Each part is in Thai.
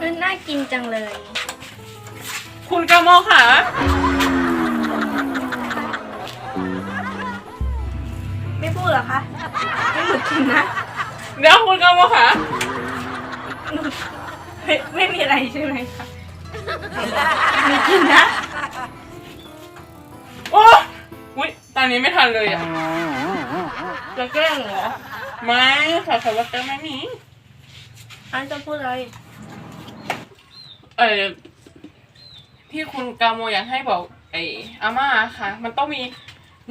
เออน่ากินจังเลย คุณกามโมค่ะ ไม่พูดเหรอคะไม่หนูกินนะ เดี๋ยวคุณกามโมค่ะหนูไม่ไม่มีอะไรใช่ไหมคะไม่กินนะ โอ้อุ้ยตอนนี้ไม่ทันเลยอะจะแกล้งเหรอ ไม่ค่ะขอว่าแกไม่มีอันจะพูดอะไร เออที่คุณกามโมอยากให้บอกไอ้อาม่าค่ะ มันต้องมี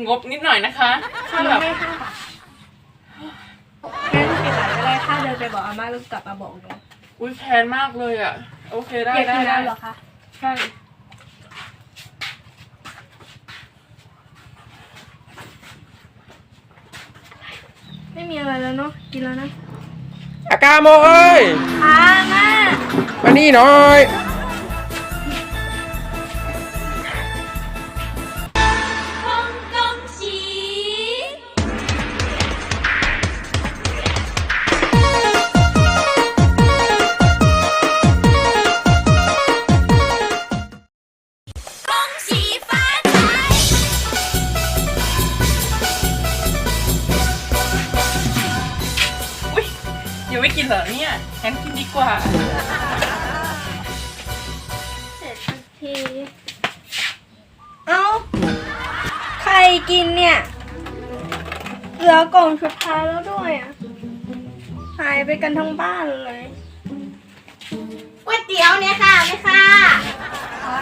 งบนิดหน่อยนะคะถ้าแบบไม่ค่ะแม่ไม่เป็นไรก็ได้ค่ะเดินไปบอกอาม่าแล้วกลับมาบอกหนูอุ้ยแพนมากเลยอะ โอเคได้อยากได้กินได้น้ำเหรอคะใช่ไม่มีอะไรแล้วเนาะกินแล้วนะ อากาโมเอ้ยอาม่า มานี่หน่อยอุ้ยยังไม่กินเหรอเนี่ยงั้นกินดีกว่าเสร็จสัก ที เอ้า ใครกินเนี่ย เหลือกล่องสุดท้ายแล้วด้วยอะ หายไปกันทั้งบ้านเลยก๋วยเตี๋ยวเนี่ยค่ะไหมค่ะค่ะ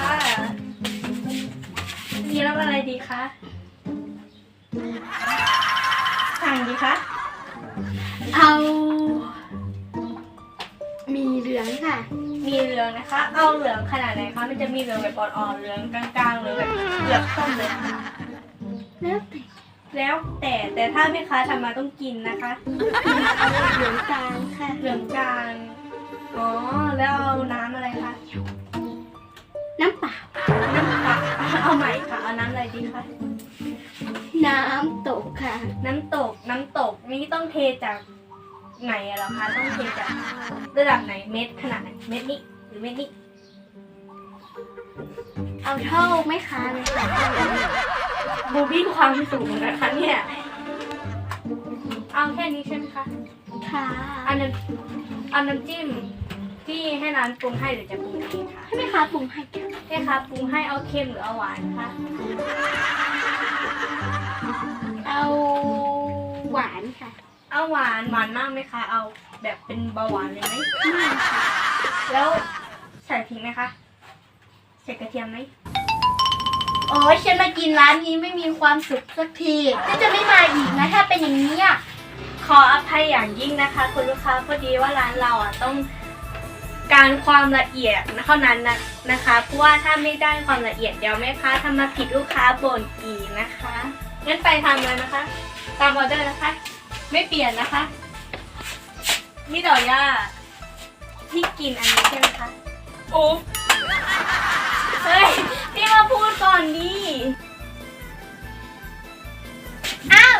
มีรับอะไรดีคะ สั่งดีคะ เอา มีเหลืองนะคะ เอาเหลืองขนาดไหนคะ มันจะมีเหลืองแบบอ่อนๆเหลืองกลางๆหรือแบบเหลืองส้มเลยค่ะแล้วแต่แล้วแต่แต่ถ้าแม่ค้าทำมาต้องกินนะคะเอาเหลืองกลางค่ะเหลืองกลางอ๋อแล้วเอาน้ำอะไรคะน้ำเปล่าน้ำปลาเอาใหม่ค่ะเอาน้ำอะไรดีคะน้ำตกค่ะ น้ำตกน้ำตกนี่ต้องเทจาก ไหนอะเหรอคะต้องเทจากระดับไหนเม็ดขนาดไหนเม็ดนี้หรือเม็ดนี้เอาเท่าไหม่ค้าเลยค่ะบูบี้ความสูงนะคะเนี่ยเอาแค่นี้ใช่ไหมคะค่ะเอาน้ำเอาน้ำจิ้มที่ให้ร้านปรุงให้หรือจะปรุงเองคะให้แม่ค้าปรุงให้ค่ะแม่ค้าปรุงให้เอาเค็มหรือเอาหวานคะเอาหวานค่ะ เอาหวานหวานมากไหมคะ เอาแบบเป็นเบาหวานเลยไหมแล้วใส่พริกไหมคะ ใส่กระเทียมไหมโอ้ยฉันมากินร้านนี้ไม่มีความสุขสักทีฉันจะไม่มาอีกนะถ้าเป็นอย่างนี้อะขออภัยอย่างยิ่งนะคะ คุณลูกค้าพอดีว่าร้านเราอะต้องการความละเอียดเท่านั้นนะนะคะ เพราะว่าถ้าไม่ได้ความละเอียดเดี๋ยวแม่ค้าทำมาผิดลูกค้าบ่นอีกนะคะ งั้นไปทำเลยนะคะ ตามออเดอร์นะคะ ไม่เปลี่ยนนะคะ มิดอย่าที่กินอันนี้ใช่ไหมคะ โอ้เฮ้ย พี่มาพูดก่อนดิ อ้าว